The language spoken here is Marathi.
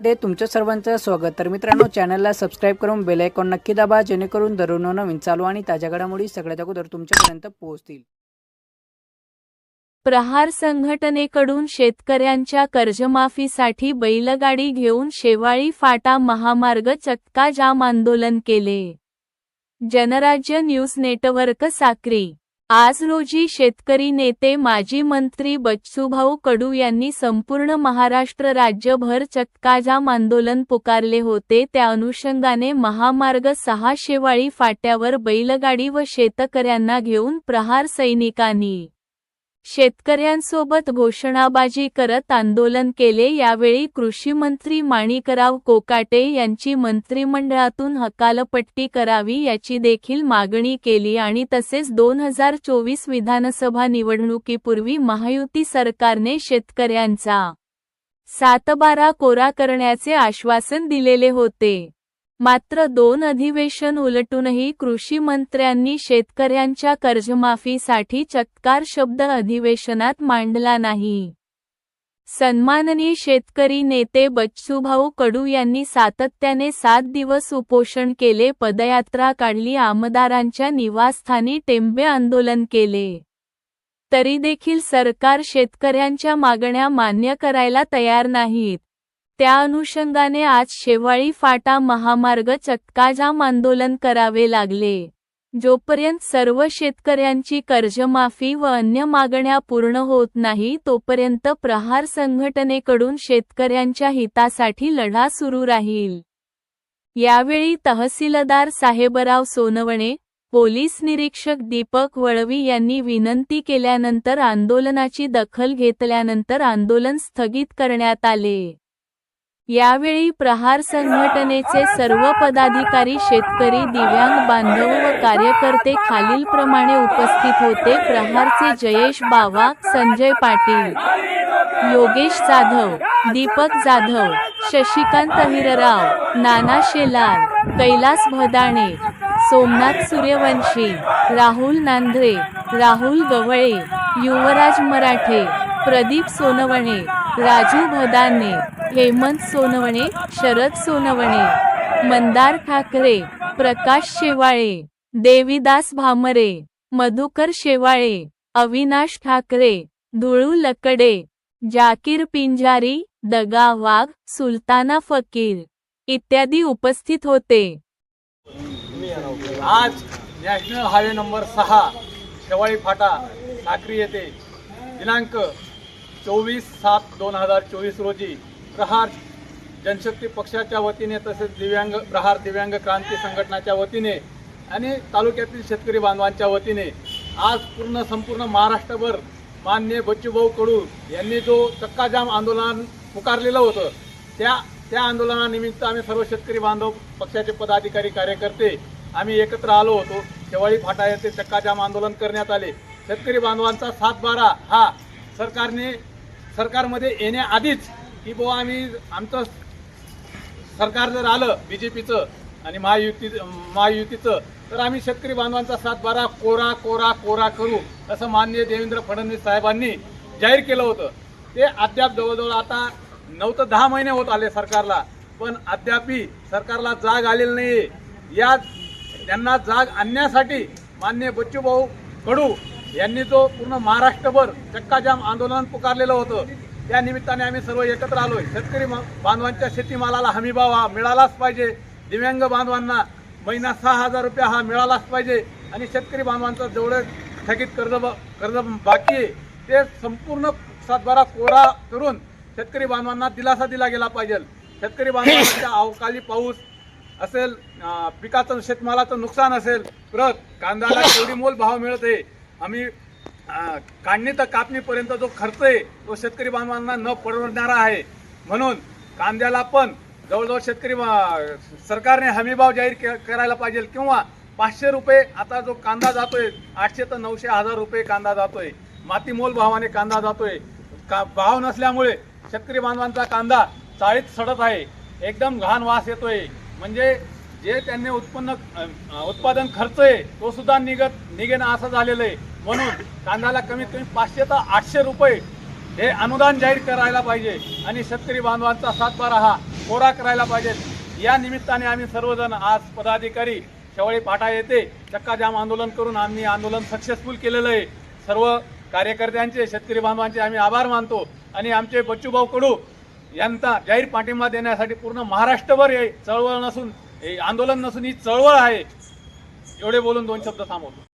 मध्ये तुमच्या सर्वांचं स्वागत. तर मित्रांनो चॅनलला सबस्क्राईब करून बेल आयकॉन नक्की दाबा जेणेकरून दररोज नवीन चालू आणि ताज्या घडामोडी सगळ्यात अगोदर तुमच्यापर्यंत पोहोचतील. प्रहार संघटनेकडून शेतकऱ्यांच्या कर्जमाफीसाठी बैलगाडी घेऊन शेवाळी फाटा महामार्ग चक्का जाम आंदोलन केले. Janrajya news network Sakri. आज रोजी शेतकरी नेते माजी मंत्री बच्चूभाऊ कडू यांनी संपूर्ण महाराष्ट्र राज्यभर चक्काजाम आंदोलन पुकारले होते. त्या अनुषंगाने महामार्ग सहा शेवाळी फाट्यावर बैलगाडी व शेतकऱ्यांना घेऊन प्रहार सैनिकांनी शेतकऱ्यांसोबत घोषणाबाजी करत आंदोलन केले यावेळी कृषी मंत्री माणिकराव कोकाटे यांची मंत्रिमंडळातून हकालपट्टी करावी याची देखील मागणी केली आणि तसेच दोन हजार चोवीस विधानसभा निवडणुकीपूर्वी महायुती सरकारने शेतकऱ्यांचा सातबारा कोरा करण्याचे आश्वासन दिलेले होते. मात्र दोन अधिवेशन उलटूनही कृषी मंत्र्यांनी शेतकऱ्यांच्या कर्जमाफीसाठी चत्कार शब्द अधिवेशनात मांडला नाही. सन्माननीय शेतकरी नेते बच्चूभाऊ कडू यांनी सातत्याने सात दिवस उपोषण केले पदयात्रा काढली आमदारांच्या निवासस्थानी टेंबे आंदोलन केले. तरी देखील सरकार शेतकऱ्यांच्या मागण्या मान्य करायला तयार नाहीत. त्या अनुषंगाने आज शेवाळी फाटा महामार्ग चक्काजाम आंदोलन करावे लागले जोपर्यंत सर्व शेतकऱ्यांची कर्जमाफी व अन्य मागण्या पूर्ण होत नाही तोपर्यंत प्रहार संघटनेकडून शेतकऱ्यांच्या हितासाठी लढा सुरू राहील. यावेळी तहसीलदार साहेबराव सोनवणे पोलीस निरीक्षक दीपक वळवी यांनी विनंती केल्यानंतर आंदोलनाची दखल घेतल्यानंतर आंदोलन स्थगित करण्यात आले. यावेळी प्रहार संघटनेचे सर्व पदाधिकारी शेतकरी दिव्यांग बांधव व कार्यकर्ते खालीलप्रमाणे उपस्थित होते. प्रहारचे जयेश बावा संजय पाटील योगेश जाधव दीपक जाधव शशिकांत हिरराव नाना शेलार कैलास भदाणे सोमनाथ सूर्यवंशी राहुल नांद्रे राहुल गवळे युवराज मराठे प्रदीप सोनवणे राजू भदाने हेमंत सोनवणे शरद सोनवणे मंदार ठाकरे प्रकाश शेवाळे देवीदास भामरे मधुकर शेवाळे अविनाश ठाकरे धुळू लकडे जाकीर पिंजारी दगा वाघ सुलताना फकीर इत्यादी उपस्थित होते. आज नॅशनल हायवे नंबर सहा शेवाळी फाटा साक्री येथे दिनांक चोवीस सात दोन हजार चोवीस रोजी प्रहार जनशक्ती पक्षाच्या वतीने तसेच दिव्यांग प्रहार दिव्यांग क्रांती संघटनाच्या वतीने आणि तालुक्यातील शेतकरी बांधवांच्या वतीने आज पूर्ण संपूर्ण महाराष्ट्रभर मान्य बच्चूभाऊ कडू यांनी जो चक्काजाम आंदोलन पुकारलेलं होतं त्या त्या आंदोलनानिमित्त आम्ही सर्व शेतकरी बांधव पक्षाचे पदाधिकारी कार्यकर्ते आम्ही एकत्र आलो होतो. शेवाळी फाटा येथे चक्काजाम आंदोलन करण्यात आले. शेतकरी बांधवांचा सातबारा हा सरकारने सरकारमध्ये येण्याआधीच की बुवा आम्ही आमचं सरकार जर आलं बी जे पीचं आणि महायुती महायुतीचं तर आम्ही शेतकरी बांधवांचा सातबारा कोरा कोरा कोरा करू असं माननीय देवेंद्र फडणवीस साहेबांनी जाहीर केलं होतं. ते अद्याप जवळजवळ आता नऊ तर दहा महिने होत आले सरकारला पण अद्यापही सरकारला जाग आलेली नाही या त्यांना जाग आणण्यासाठी मान्य बच्चूभाऊ कडू यांनी जो पूर्ण महाराष्ट्रभर चक्काजाम आंदोलन पुकारलेलं होतं या निमित्ताने आम्ही सर्व एकत्र आलोय. शेतकरी मा- बांधवांच्या शेतीमालाला हमीभाव हा मिळालाच पाहिजे. दिव्यांग बांधवांना महिना सहा हजार रुपये हा मिळालाच पाहिजे. आणि शेतकरी बांधवांचं जेवढं स्थगित कर्ज ब- कर्ज बाकी आहे ते संपूर्ण सातबारा कोरा करून शेतकरी बांधवांना दिलासा दिला गेला पाहिजे. शेतकरी बांधवांच्या अवकाळी पाऊस असेल पिकाचं शेतमालाचं नुकसान असेल परत कांद्याला केवढी मोल भाव मिळत आहे. आम्ही काढणी तर कापणीपर्यंत जो खर्च आहे तो शेतकरी बांधवांना न परवडणारा आहे. म्हणून कांद्याला पण जवळजवळ शेतकरी सरकारने हमीभाव जाहीर करायला पाहिजे किंवा पाचशे रुपये आता जो कांदा जातोय आठशे तर नऊशे हजार रुपये कांदा जातोय. मातीमोल भावाने कांदा जातोय. का भाव नसल्यामुळे शेतकरी बांधवांचा कांदा चाळीत सडत आहे. एकदम घाण वास येतोय. म्हणजे जे त्यांनी उत्पन्न उत्पादन खर्च आहे तो सुद्धा निघत निघेन असं झालेलं आहे. म्हणून कांद्याला कमीत कमी पाचशे ते आठशे रुपये हे अनुदान जाहीर करायला पाहिजे आणि शेतकरी बांधवांचा सातबारा हा कोरा करायला पाहिजेत या निमित्ताने आम्ही सर्वजण आज पदाधिकारी शेवाळी पाटा येथे चक्काजाम आंदोलन करून आम्ही आंदोलन सक्सेसफुल केलेलं आहे. सर्व कार्यकर्त्यांचे शेतकरी बांधवांचे आम्ही आभार मानतो आणि आमचे बच्चूभाऊ कडू यांचा जाहीर पाठिंबा देण्यासाठी पूर्ण महाराष्ट्रभर हे चळवळ नसून हे आंदोलन नसून ही चळवळ आहे. एवढे बोलून दोन शब्द थांबवतो.